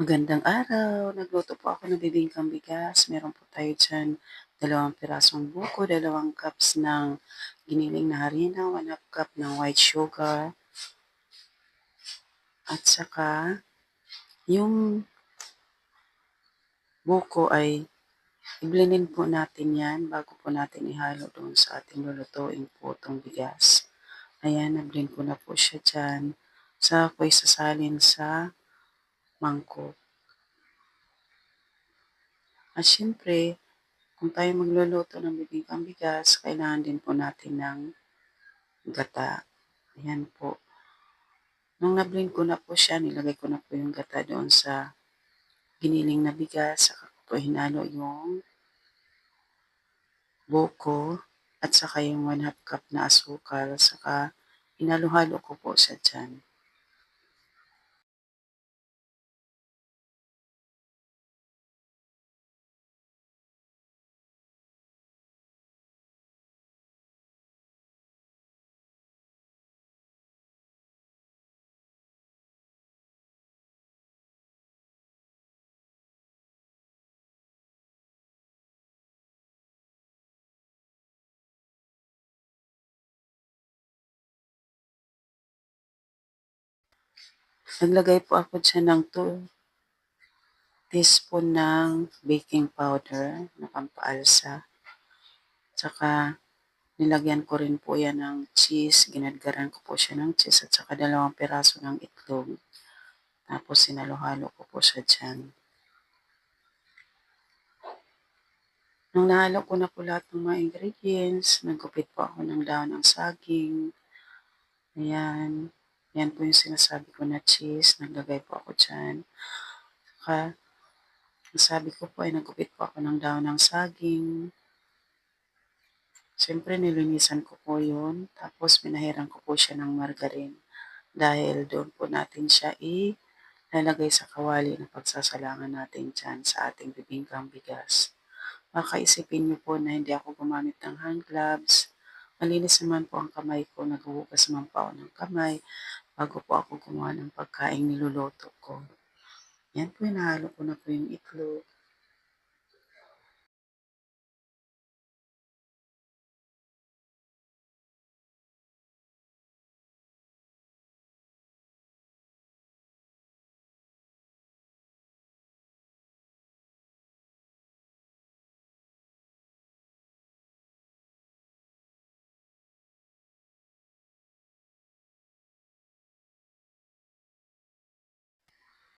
Magandang araw, nagluto po ako ng bibingkang bigas. Meron po tayo diyan dalawang pirasong buko, dalawang cups ng giniling na harina, 1 half cup ng white sugar, at saka yung buko ay i-blendin po natin yan bago po natin ihalo doon sa ating lulutuin po itong bigas. Ayan, na-blend ko na po siya dyan. Sa ako'y sasalin sa mangkok. At syempre, kung tayo magluluto ng bibingkang bigas, kailangan din po natin ng gata. Ayan po. Nung na-blend ko na po siya, nilagay ko na po yung gata doon sa giniling na bigas. Saka ko po hinalo yung buko at saka yung 1 half cup na asukal. Saka hinalo-halo ko po siya dyan. Naglagay po ako dyan ng 2 teaspoon ng baking powder na pampaalsa. Tsaka nilagyan ko rin po yan ng cheese. Ginadgaran ko po siya ng cheese at saka dalawang piraso ng itlog. Tapos sinalo-halo ko po siya dyan. Nung nahalo ko na po lahat ng mga ingredients, nagkupit po ako ng daon ng saging. Ayan. Yan po yung sinasabi ko na cheese. Naglagay po ako dyan. Saka, ang sabi ko po ay nagkupit po ako ng daon ng saging. Siyempre, nilinisan ko po yun. Tapos, minahiran ko po siya ng margarine. Dahil doon po natin siya ilalagay sa kawali na pagsasalangan natin dyan sa ating bibingkang bigas. Baka isipin niyo po na hindi ako gumamit ng hand gloves. Malinis naman po ang kamay ko. Naghuhugas naman po ako ng kamay bago po ako gumawa ng pagkain niluluto ko. Yan po, inahalo ko na po yung itlog.